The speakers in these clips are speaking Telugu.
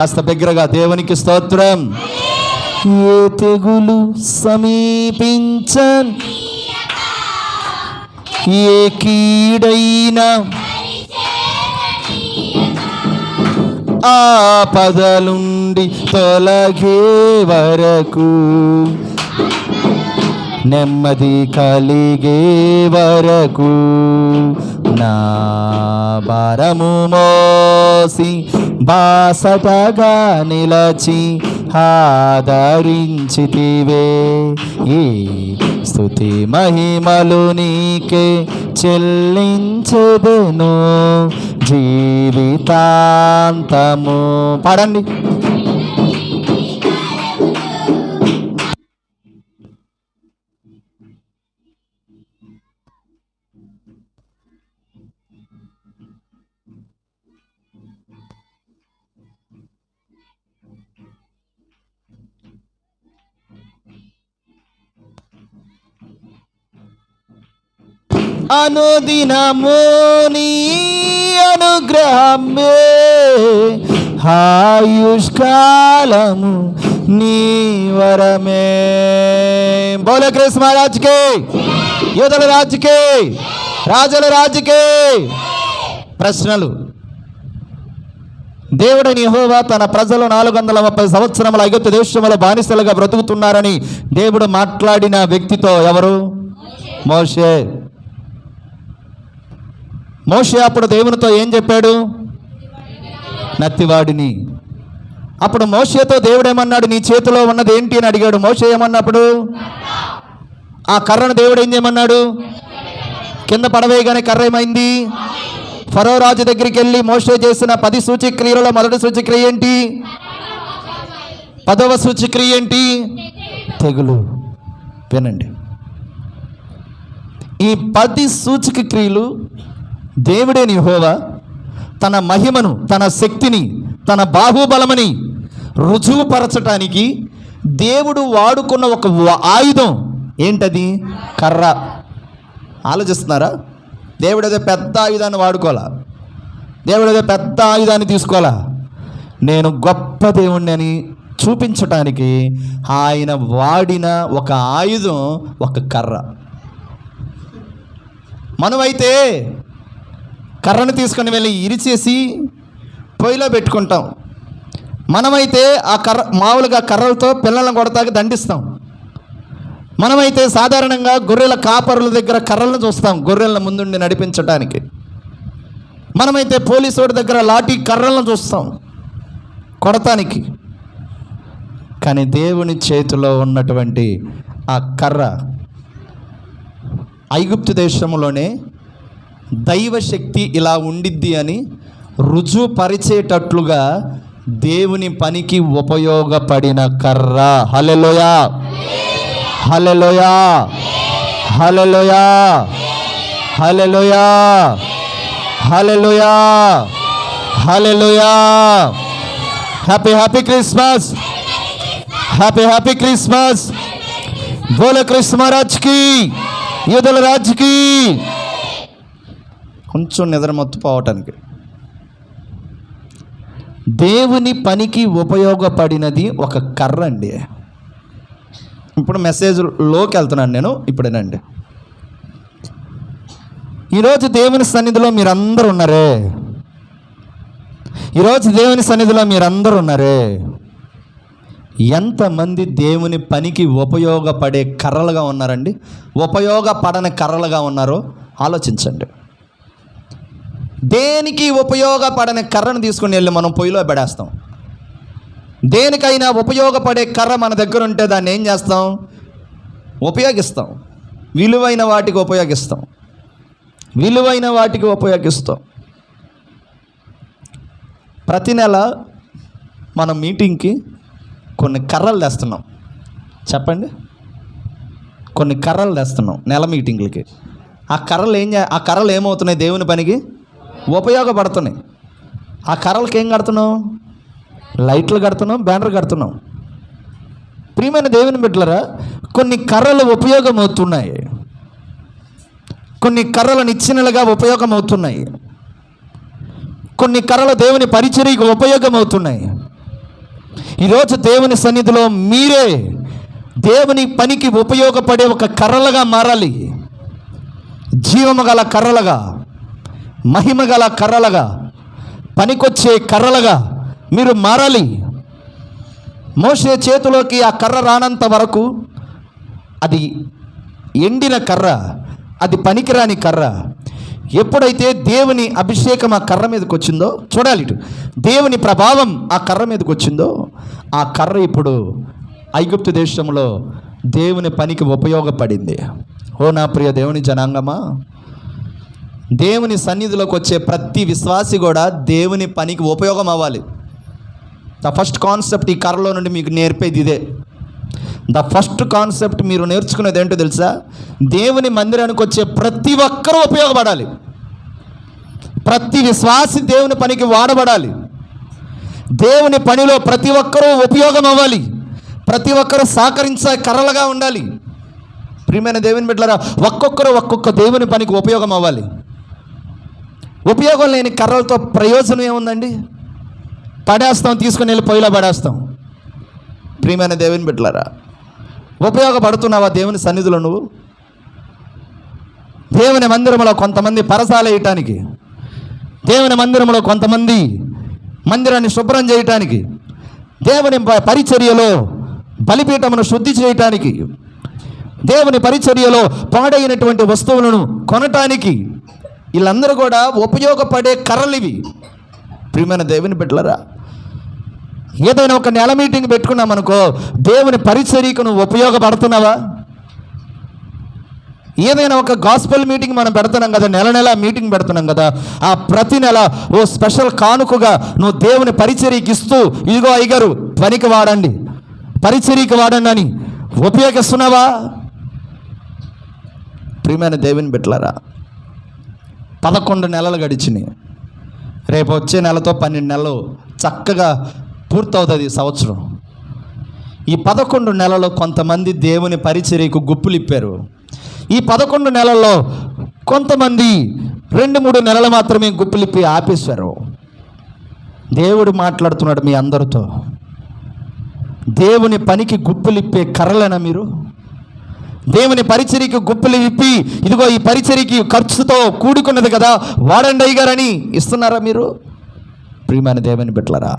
కాస్త బిగ్గరగా దేవునికి స్తోత్రం. ఏ తెగులు సమీపించన్? ఏ కీడైనా ఆపదలుండి తొలగే వరకు నెమ్మది కలిగే వరకు నా భారము మోసి బాసటగా నిలచి ఆదరించితివే ఈ స్థుతి మహిమలు నీకే చెల్లించదును. జీవితాంతము. పాడండి. అనుదినము నీ అనుగ్రహమే. ఆయుష్కాలము నీ వరమే. బోలే కృష్ణ రాజుకే. యోధుల రాజుకే. రాజుల రాజుకే. ప్రశ్నలు. దేవుడని నిహోవా తన ప్రజలు నాలుగు వందల ముప్పై సంవత్సరముల ఐగుప్తు దేశంలో బానిసలుగా బ్రతుకుతున్నారని దేవుడు మాట్లాడిన వ్యక్తితో ఎవరు? మోషే. మోషే అప్పుడు దేవునితో ఏం చెప్పాడు? నత్తివాడిని. అప్పుడు మోషేతో దేవుడు ఏమన్నాడు నీ చేతిలో ఉన్నది ఏంటి అని అడిగాడు. మోషే ఏమన్నప్పుడు? ఆ కర్రను దేవుడు ఏం చేయమన్నాడు? కింద పడవేయగానే కర్ర ఏమైంది? ఫరో రాజు దగ్గరికి వెళ్ళి మోషే చేసిన పది సూచిక్రియలలో మొదటి సూచిక్రియ ఏంటి? పదవ సూచిక్రియ ఏంటి? తెగులు. వినండి. ఈ పది సూచిక క్రియలు దేవుడేని హోవా తన మహిమను తన శక్తిని తన బాహుబలమని రుజువుపరచటానికి దేవుడు వాడుకున్న ఒక ఆయుధం ఏంటది? కర్ర. ఆలోచిస్తున్నారా? దేవుడు ఏదో పెద్ద ఆయుధాన్ని వాడుకోవాలా? దేవుడు ఏదో పెద్ద ఆయుధాన్ని తీసుకోవాలా? నేను గొప్ప దేవుణ్ణి అని చూపించటానికి ఆయన వాడిన ఒక ఆయుధం ఒక కర్ర. మనమైతే కర్రను తీసుకొని వెళ్ళి ఇరిచేసి పొయ్యిలో పెట్టుకుంటాం. మనమైతే ఆ కర్ర మామూలుగా కర్రలతో పిల్లలను కొడతాకి దండిస్తాం. మనమైతే సాధారణంగా గొర్రెల కాపరుల దగ్గర కర్రలను చూస్తాం గొర్రెలను ముందుండి నడిపించడానికి మనమైతే పోలీసు దగ్గర లాఠీ కర్రలను చూస్తాం కొడతానికి. కానీ దేవుని చేతిలో ఉన్నటువంటి ఆ కర్ర ఐగుప్తు దేశంలోనే దైవశక్తి ఇలా ఉండిద్ది అని రుజువుపరిచేటట్లుగా దేవుని పనికి ఉపయోగపడిన కర్ర. Hallelujah hallelujah hallelujah hallelujah hallelujah hallelujah happy happy Christmas. Happy happy Christmas. బోలో కృష్ణరాజ్కి యూదుల రాజ్కి కొంచెం నిద్ర మొత్తుపోవటానికి. దేవుని పనికి ఉపయోగపడినది ఒక కర్ర అండి ఇప్పుడు మెసేజ్లోకి వెళ్తున్నాను నేను ఇప్పుడేనండి. ఈరోజు దేవుని సన్నిధిలో మీరందరూ ఉన్నారే? ఈరోజు దేవుని సన్నిధిలో మీరందరూ ఉన్నారే? ఎంతమంది దేవుని పనికి ఉపయోగపడే కర్రలుగా ఉన్నారండి? ఉపయోగపడని కర్రలుగా ఉన్నారో ఆలోచించండి. దేనికి ఉపయోగపడని కర్రను తీసుకుని వెళ్ళి మనం పొయ్యిలో పెడేస్తాం? దేనికైనా ఉపయోగపడే కర్ర మన దగ్గర ఉంటే దాన్ని ఏం చేస్తాం? ఉపయోగిస్తాం. విలువైన వాటికి ఉపయోగిస్తాం. విలువైన వాటికి ఉపయోగిస్తాం. ప్రతి నెల మన మీటింగ్కి కొన్ని కర్రలు తెస్తున్నాం. చెప్పండి. కొన్ని కర్రలు తెస్తున్నాం నెల మీటింగ్లకి. ఆ కర్రలు ఏం చే ఆ కర్రలు ఏమవుతున్నాయి దేవుని పనికి? ఉపయోగపడుతున్నాయి. ఆ కర్రలకి ఏం కడుతున్నావు? లైట్లు కడుతున్నాం బ్యానర్ కడుతున్నాం ప్రియమైన దేవుని బిడ్డలరా కొన్ని కర్రలు ఉపయోగమవుతున్నాయి. కొన్ని కర్రలు నిచ్చెనలుగా ఉపయోగం అవుతున్నాయి కొన్ని కర్రలు దేవుని పరిచర్యకు ఉపయోగం అవుతున్నాయి ఈరోజు దేవుని సన్నిధిలో మీరే దేవుని పనికి ఉపయోగపడే ఒక కర్రలుగా మారాలి. జీవము గల కర్రలుగా. మహిమ గల కర్రలుగా పనికొచ్చే కర్రలుగా మీరు మారాలి. మోసే చేతిలోకి ఆ కర్ర రానంత వరకు అది ఎండిన కర్ర అది పనికిరాని కర్ర. ఎప్పుడైతే దేవుని అభిషేకం ఆ కర్ర మీదకి వచ్చిందో చూడాలి ఇటు. దేవుని ప్రభావం ఆ కర్ర మీదకి వచ్చిందో ఆ కర్ర ఇప్పుడు ఐగుప్తు దేశంలో దేవుని పనికి ఉపయోగపడింది. ఓ నా ప్రియ దేవుని జనాంగమా దేవుని సన్నిధిలోకి వచ్చే ప్రతి విశ్వాసి కూడా దేవుని పనికి ఉపయోగం అవ్వాలి. ద ఫస్ట్ కాన్సెప్ట్ ఈ కర్రలో నుండి మీకు నేర్పేది ఇదే. ద ఫస్ట్ కాన్సెప్ట్ మీరు నేర్చుకునేది ఏంటో తెలుసా? దేవుని మందిరానికి వచ్చే ప్రతి ఒక్కరూ ఉపయోగపడాలి. ప్రతి విశ్వాసి దేవుని పనికి వాడబడాలి. దేవుని పనిలో ప్రతి ఒక్కరూ ఉపయోగం అవ్వాలి. ప్రతి ఒక్కరూ సహకరించే కర్రలుగా ఉండాలి. ప్రియమైన దేవుని బిడ్డలారా ఒక్కొక్కరు ఒక్కొక్క దేవుని పనికి ఉపయోగం అవ్వాలి. ఉపయోగం లేని కర్రలతో ప్రయోజనం ఏముందండి? పడేస్తాం తీసుకుని వెళ్ళి పొయ్యిలో పడేస్తాం. ప్రియమైన దేవుని బిడ్డలారా ఉపయోగపడుతున్నావా దేవుని సన్నిధిలో నువ్వు? దేవుని మందిరంలో కొంతమంది పరసాలేయటానికి దేవుని మందిరంలో కొంతమంది మందిరాన్ని శుభ్రం చేయటానికి దేవుని ప- పరిచర్యలో బలిపీఠమును శుద్ధి చేయటానికి దేవుని పరిచర్యలో పాడైనటువంటి వస్తువులను కొనటానికి వీళ్ళందరూ కూడా ఉపయోగపడే కర్రలు ఇవి. ప్రియమైన దేవుని బిడ్డలరా ఏదైనా ఒక నెల మీటింగ్ పెట్టుకున్నాం అనుకో దేవుని పరిచర్యకు నువ్వు ఉపయోగపడుతున్నావా? ఏదైనా ఒక గాస్పల్ మీటింగ్ మనం పెడుతున్నాం కదా నెల నెల మీటింగ్ పెడుతున్నాం కదా ఆ ప్రతి నెల ఓ స్పెషల్ కానుకగా నువ్వు దేవుని పరిచర్యకి ఇస్తూ ఇదిగో అయ్యగారు పనికి వాడండి పరిచర్యకి వాడండి అని ఉపయోగిస్తున్నావా? ప్రియమైన దేవుని బిడ్డలారా పదకొండు నెలలు గడిచినాయి. రేపు వచ్చే నెలతో పన్నెండు నెలలు. చక్కగా పూర్తవుతుంది ఈ సంవత్సరం. ఈ పదకొండు నెలలో కొంతమంది దేవుని పరిచర్యకు గుప్పులిప్పారు ఈ పదకొండు నెలల్లో కొంతమంది రెండు మూడు నెలలు మాత్రమే గుప్పులిప్పి ఆపేశారు. దేవుడు మాట్లాడుతున్నాడు మీ అందరితో. దేవుని పనికి గుప్పులిప్పే కర్రలేనా మీరు? దేవుని పరిచరికి గుప్పలు విప్పి ఇదిగో ఈ పరిచరికి ఖర్చుతో కూడుకున్నది కదా వాడండి అయ్యగారని ఇస్తున్నారా మీరు? ప్రియమైన దేవుని బిట్లరా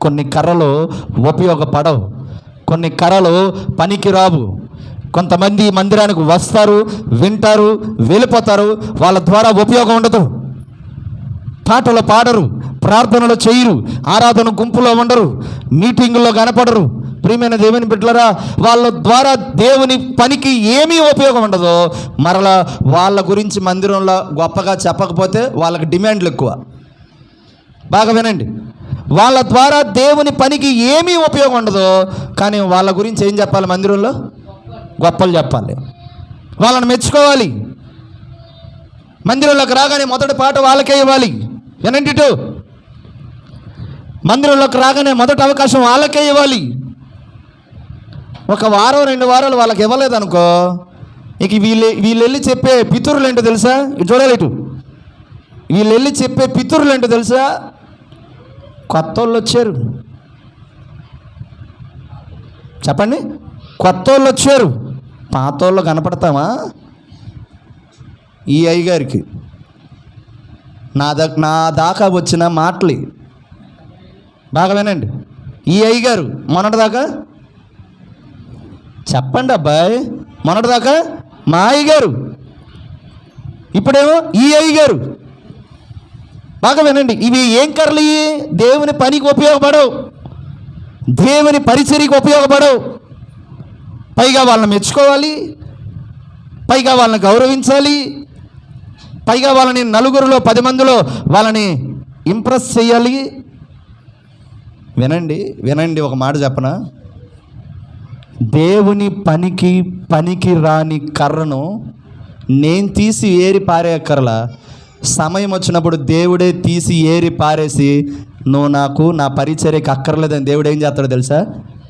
కొన్ని కర్రలు ఉపయోగపడవు కొన్ని కర్రలు పనికి రావు. కొంతమంది మందిరానికి వస్తారు వింటారు వెళ్ళిపోతారు వాళ్ళ ద్వారా ఉపయోగం ఉండదు. పాటలు పాడరు ప్రార్థనలు చేయరు ఆరాధన గుంపులో ఉండరు మీటింగుల్లో కనపడరు. ప్రియమైన దేవుని బిడ్డలరా వాళ్ళ ద్వారా దేవుని పనికి ఏమీ ఉపయోగం ఉండదో. మరలా వాళ్ళ గురించి మందిరంలో గొప్పగా చెప్పకపోతే వాళ్ళకి డిమాండ్లు ఎక్కువ. బాగా వినండి. వాళ్ళ ద్వారా దేవుని పనికి ఏమీ ఉపయోగం ఉండదు. కానీ వాళ్ళ గురించి ఏం చెప్పాలి మందిరంలో? గొప్పలు చెప్పాలి. వాళ్ళని మెచ్చుకోవాలి. మందిరంలోకి రాగానే మొదటి పాట వాళ్ళకే ఇవ్వాలి. వినండి టూ మందిరంలోకి రాగానే మొదటి అవకాశం వాళ్ళకే ఇవ్వాలి. ఒక వారం రెండు వారాలు వాళ్ళకి ఇవ్వలేదు అనుకో ఇక వీళ్ళు వీళ్ళు వెళ్ళి చెప్పే పితురులు ఏంటో తెలుసా? ఇటు చూడాలి ఇటు. వీళ్ళు వెళ్ళి చెప్పే పితురులు ఏంటో తెలుసా? కొత్త వాళ్ళు వచ్చారు. చెప్పండి. కొత్త వాళ్ళు వచ్చారు. పాత వాళ్ళు కనపడతామా? ఈ అయ్యగారికి. నా దా నా దాకా వచ్చిన మాటలు. బాగా వినండి. ఈ అయ్యగారు మొన్నటిదాకా చెప్పండి అబ్బాయి. మొన్నటిదాకా మా అయ్యగారు ఇప్పుడేమో ఈ అయ్యగారు బాగా వినండి. ఇవి ఏం కర్రలు దేవుని పనికి ఉపయోగపడవు. దేవుని పరిచర్యకు ఉపయోగపడవు. పైగా వాళ్ళని మెచ్చుకోవాలి. పైగా వాళ్ళని గౌరవించాలి. పైగా వాళ్ళని నలుగురిలో పది మందిలో వాళ్ళని ఇంప్రెస్ చేయాలి వినండి వినండి ఒక మాట చెప్పనా? దేవుని పనికి పనికి రాని కర్రను నేను తీసి ఏరి పారేయక్కర్లా? సమయం వచ్చినప్పుడు దేవుడే తీసి ఏరి పారేసి నువ్వు నాకు నా పరిచర్యకి అక్కర్లేదని దేవుడు ఏం చేస్తాడో తెలుసా?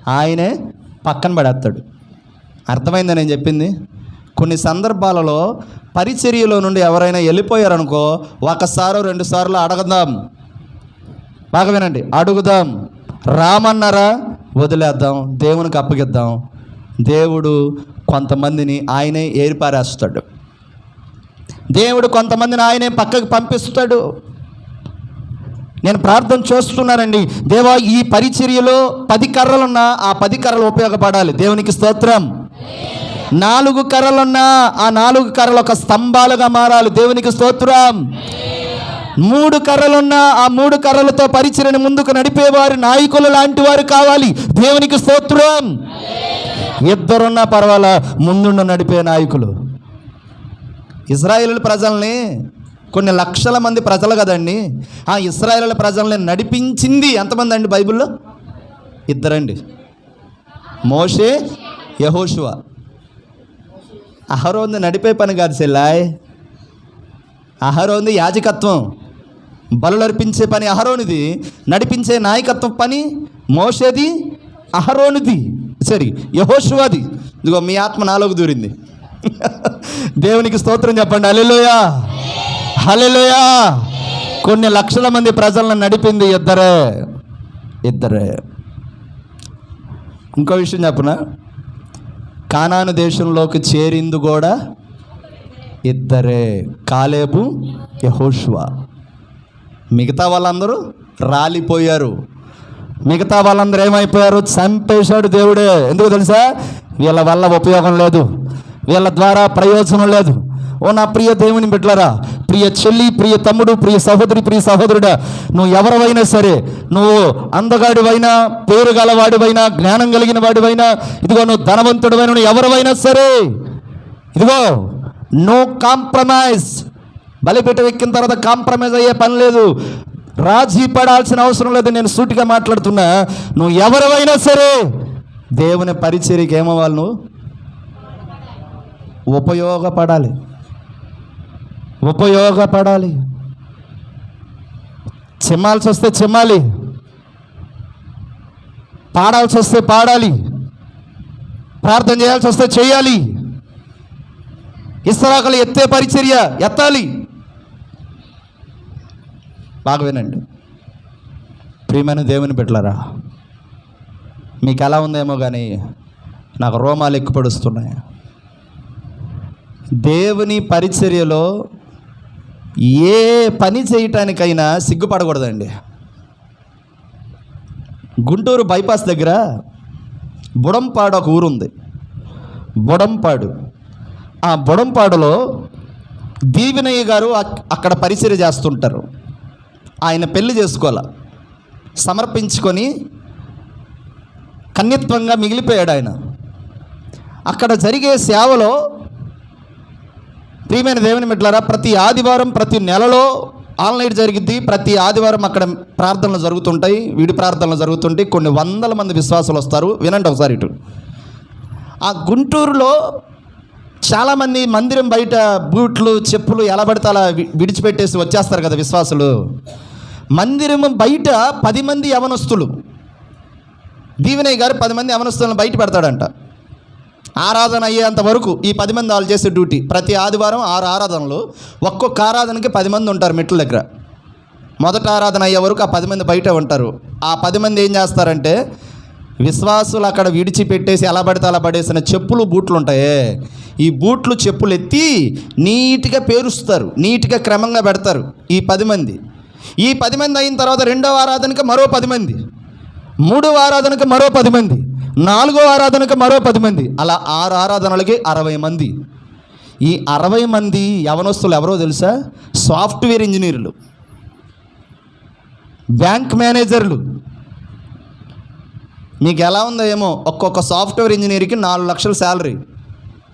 ఆయనే పక్కన పడేస్తాడు. అర్థమైందా నేను చెప్పింది? కొన్ని సందర్భాలలో పరిచర్యలో నుండి ఎవరైనా వెళ్ళిపోయారనుకో ఒకసారో రెండు సార్లు అడగదాం. బాగా వినండి. అడుగుదాం. రామన్నారా? వదిలేద్దాం. దేవునికి అప్పగిద్దాం. దేవుడు కొంతమందిని ఆయనే ఏర్పారేస్తాడు. దేవుడు కొంతమందిని ఆయనే పక్కకు పంపిస్తాడు. నేను ప్రార్థన చేస్తున్నానండి. దేవా ఈ పరిచర్యలో పది కర్రలున్నా ఆ పది కర్రలు ఉపయోగపడాలి. దేవునికి స్తోత్రం. నాలుగు కర్రలున్నా ఆ నాలుగు కర్రలు ఒక స్తంభాలుగా మారాలి. దేవునికి స్తోత్రం. మూడు కర్రలున్నా ఆ మూడు కర్రలతో పరిచయని ముందుకు నడిపేవారు నాయకులు లాంటి వారు కావాలి. దేవునికి స్తోత్రం. ఇద్దరున్నా పర్వాలా ముందుండి నడిపే నాయకులు. ఇజ్రాయేల్ ప్రజల్ని కొన్ని లక్షల మంది ప్రజలు కదండి. ఆ ఇస్రాయేల్ ప్రజల్ని నడిపించింది ఎంతమంది అండి బైబిల్లో? ఇద్దరండి. మోషే యహోషువ. అహరోంది నడిపే పని కాదు సెల్లాయ్ అహరోంది యాజకత్వం. బలులు పని అహరోనిది నడిపించే నాయకత్వం పని మోసేది అహరోనిది. సరి యహోషువాది. ఇదిగో మీ ఆత్మ నాలోకి దూరింది. దేవునికి స్తోత్రం చెప్పండి. అలెలోయా హలెలోయా కొన్ని లక్షల మంది ప్రజలను నడిపింది ఇద్దరే. ఇద్దరే. ఇంకో విషయం చెప్పనా? కానాను దేశంలోకి చేరింది కూడా ఇద్దరే. కాలేబు యహోష్వా. మిగతా వాళ్ళందరూ రాలిపోయారు. మిగతా వాళ్ళందరూ ఏమైపోయారు? చంపేశాడు దేవుడే. ఎందుకు తెలుసా? వీళ్ళ వల్ల ఉపయోగం లేదు. వీళ్ళ ద్వారా ప్రయోజనం లేదు. ఓ నా ప్రియ దేవుని బిడ్డలారా ప్రియ చెల్లి ప్రియ తమ్ముడు ప్రియ సహోదరి ప్రియ సహోదరుడా నువ్వు ఎవరివైనా సరే నువ్వు అందగాడివైనా పేరు గలవాడివైనా జ్ఞానం కలిగిన వాడివైనా ఇదిగో నువ్వు ధనవంతుడివైనా నువ్వు ఎవరివైనా సరే ఇదిగో నో కాంప్రమైజ్ బలిపీఠం ఎక్కిన తర్వాత కాంప్రమైజ్ అయ్యే పని లేదు. రాజీ పడాల్సిన అవసరం లేదు. నేను సూటిగా మాట్లాడుతున్నా. నువ్వు ఎవరైనా సరే దేవుని పరిచర్యకి ఏమవ్వాలి నువ్వు? ఉపయోగపడాలి. ఉపయోగపడాలి. చిమ్మాల్సి వస్తే చిమ్మాలి. పాడాల్సి వస్తే పాడాలి. ప్రార్థన చేయాల్సి వస్తే చేయాలి. ఇస్తరాకలు ఎత్తే పరిచర్య ఎత్తాలి. బాగా వినండి. ప్రియమైన దేవుని పెట్టలరా మీకు ఎలా ఉందేమో కానీ నాకు రోమాలు ఎక్కుపడుస్తున్నాయి. దేవుని పరిచర్యలో ఏ పని చేయటానికైనా సిగ్గుపడకూడదండి. గుంటూరు బైపాస్ దగ్గర బుడంపాడు ఒక ఊరుంది. బుడంపాడు. ఆ బుడంపాడులో దీవినయ్య గారు అక్కడ పరిచర్య చేస్తుంటారు. ఆయన పెళ్ళి చేసుకోవాల? సమర్పించుకొని కన్యత్వంగా మిగిలిపోయాడు ఆయన. అక్కడ జరిగే సేవలో ప్రియమైన దేవుని మిట్లారా ప్రతి ఆదివారం ప్రతి నెలలో ఆల్ నైట్ జరిగిద్ది. ప్రతి ఆదివారం అక్కడ ప్రార్థనలు జరుగుతుంటాయి. విడి ప్రార్థనలు జరుగుతుంటాయి. కొన్ని వందల మంది విశ్వాసులు వస్తారు. వినండి ఒకసారి ఇటు. ఆ గుంటూరులో చాలామంది మందిరం బయట బూట్లు చెప్పులు ఎలా పడితే అలా విడిచిపెట్టేసి వచ్చేస్తారు కదా విశ్వాసులు. మందిరం బయట పది మంది యవనస్తులు. దీవెనయ్య గారు పది మంది యవనస్తులను బయట పెడతాడంట. ఆరాధన అయ్యేంత వరకు ఈ పది మంది వాళ్ళు చేసే డ్యూటీ. ప్రతి ఆదివారం ఆరు ఆరాధనలు ఒక్కొక్క ఆరాధనకి పది మంది ఉంటారు మెట్ల దగ్గర. మొదట ఆరాధన అయ్యే వరకు ఆ పది మంది బయట ఉంటారు. ఆ పది మంది ఏం చేస్తారంటే విశ్వాసులు అక్కడ విడిచిపెట్టేసి ఎలా పడితే అలా పడేసిన చెప్పులు బూట్లు ఉంటాయే. ఈ బూట్లు చెప్పులు ఎత్తి నీట్గా పేరుస్తారు నీట్గా క్రమంగా పెడతారు ఈ పది మంది. ఈ పది మంది అయిన తర్వాత రెండవ ఆరాధనకి మరో పది మంది. మూడవ ఆరాధనకి మరో పది మంది. నాలుగో ఆరాధనకి మరో పది మంది. అలా ఆరు ఆరాధనలకి అరవై మంది. ఈ అరవై మంది యవనస్తులు ఎవరో తెలుసా? సాఫ్ట్వేర్ ఇంజనీర్లు. బ్యాంక్ మేనేజర్లు. మీకు ఎలా ఉందో ఏమో ఒక్కొక్క సాఫ్ట్వేర్ ఇంజనీర్కి నాలుగు లక్షల శాలరీ.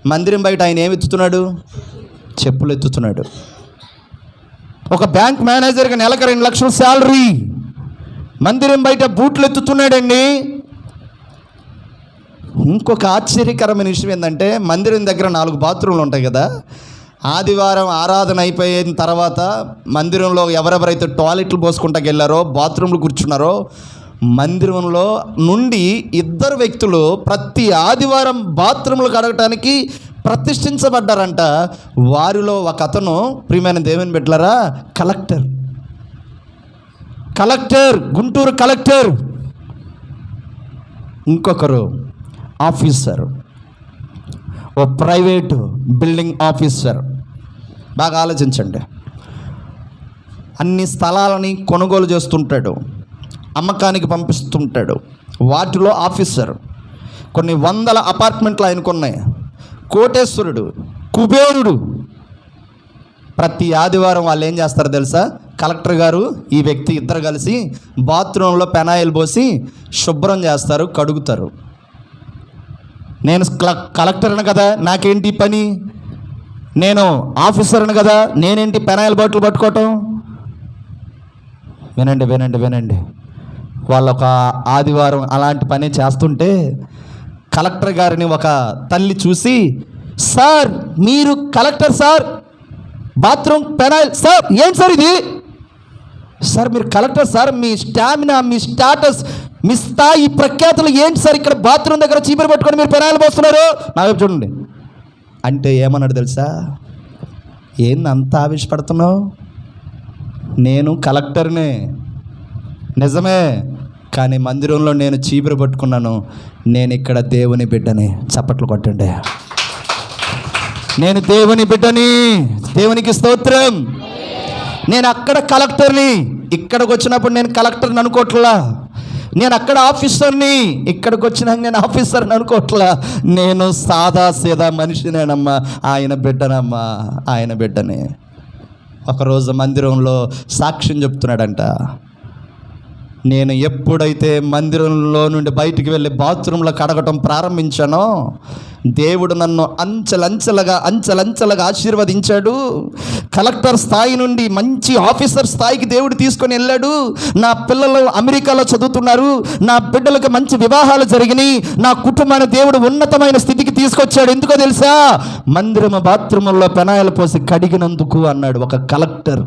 మందిరం బయట ఆయన ఏమి ఎత్తుతున్నాడు? చెప్పులు ఎత్తుతున్నాడు. ఒక బ్యాంక్ మేనేజర్కి నెలకు రెండు లక్షల శాలరీ. మందిరం బయట బూట్లు ఎత్తుతున్నాడండి ఇంకొక ఆశ్చర్యకరమైన విషయం ఏంటంటే మందిరం దగ్గర నాలుగు బాత్రూమ్లు ఉంటాయి కదా. ఆదివారం ఆరాధన అయిపోయిన తర్వాత మందిరంలో ఎవరెవరైతే టాయిలెట్లు పోసుకుంటాకి వెళ్ళారో బాత్రూమ్లు కూర్చున్నారో మందిరంలో నుండి ఇద్దరు వ్యక్తులు ప్రతి ఆదివారం బాత్రూమ్లు కడగటానికి ప్రతిష్ఠించబడ్డారంట. వారిలో ఒక అతను ప్రియమైన దేవుని బిడ్డలరా కలెక్టర్. Collector Guntur collector. ఇంకొకరు ఆఫీసర్. ఓ ప్రైవేటు బిల్డింగ్ ఆఫీసర్. బాగా ఆలోచించండి. అన్ని స్థలాలని కొనుగోలు చేస్తుంటాడు. అమ్మకానికి పంపిస్తుంటాడు. వాటిలో ఆఫీసర్. కొన్ని వందల అపార్ట్మెంట్లు ఆయనకున్నాయి. కోటేశ్వరుడు కుబేరుడు. ప్రతి ఆదివారం వాళ్ళు ఏం చేస్తారు తెలుసా? కలెక్టర్ గారు ఈ వ్యక్తి ఇద్దరు కలిసి బాత్రూంలో పెనాయిల్ పోసి శుభ్రం చేస్తారు కడుగుతారు. నేను కలెక్టర్ను కదా నాకేంటి పని? నేను ఆఫీసర్ను కదా నేనేంటి పెనాయిల్ బాటిల్ పట్టుకోవటం? వినండి వినండి వినండి. వాళ్ళొక ఒక ఆదివారం అలాంటి పని చేస్తుంటే కలెక్టర్ గారిని ఒక తల్లి చూసి సార్ మీరు collector sir bathroom phenyl sir ఏంటి సార్ ఇది? సార్ మీరు కలెక్టర్ సార్ మీ స్టామినా మీ స్టాటస్ మీ స్థాయి ప్రఖ్యాతులు ఏంటి సార్ ఇక్కడ బాత్రూమ్ దగ్గర చీపురు పట్టుకొని మీరు పెనాయిల్ పోస్తున్నారు? నా వైపు చూడండి. అంటే ఏమన్నాడు తెలుసా? ఏంది అంత ఆవేశపడుతున్నావు? నేను కలెక్టర్ని. నిజమే. కానీ మందిరంలో నేను చీపురు పట్టుకున్నాను నేను ఇక్కడ దేవుని బిడ్డని చప్పట్లు కొట్టండి. నేను దేవుని బిడ్డని దేవునికి స్తోత్రం. నేను అక్కడ కలెక్టర్ని ఇక్కడికి వచ్చినప్పుడు నేను కలెక్టర్ని అనుకోవట్లా నేను అక్కడ ఆఫీసర్ని ఇక్కడికి వచ్చినాక నేను ఆఫీసర్ని అనుకోవట్లా నేను సాదా సీదా మనిషినేనమ్మా ఆయన బిడ్డనమ్మా ఆయన బిడ్డని. ఒకరోజు మందిరంలో సాక్ష్యం చెప్తున్నాడంట. నేను ఎప్పుడైతే మందిరంలో నుండి బయటికి వెళ్ళి బాత్రూంలో కడగటం ప్రారంభించానో దేవుడు నన్ను అంచెలంచెలుగా అంచెలంచెలుగా ఆశీర్వదించాడు. కలెక్టర్ స్థాయి నుండి మంచి ఆఫీసర్ స్థాయికి దేవుడు తీసుకొని వెళ్ళాడు. నా పిల్లలు అమెరికాలో చదువుతున్నారు. నా బిడ్డలకు మంచి వివాహాలు జరిగినాయి. నా కుటుంబాన్ని దేవుడు ఉన్నతమైన స్థితికి తీసుకొచ్చాడు. ఎందుకో తెలుసా? మందిరము బాత్రూముల్లో పెనాయిలు పోసి కడిగినందుకు అన్నాడు ఒక కలెక్టర్.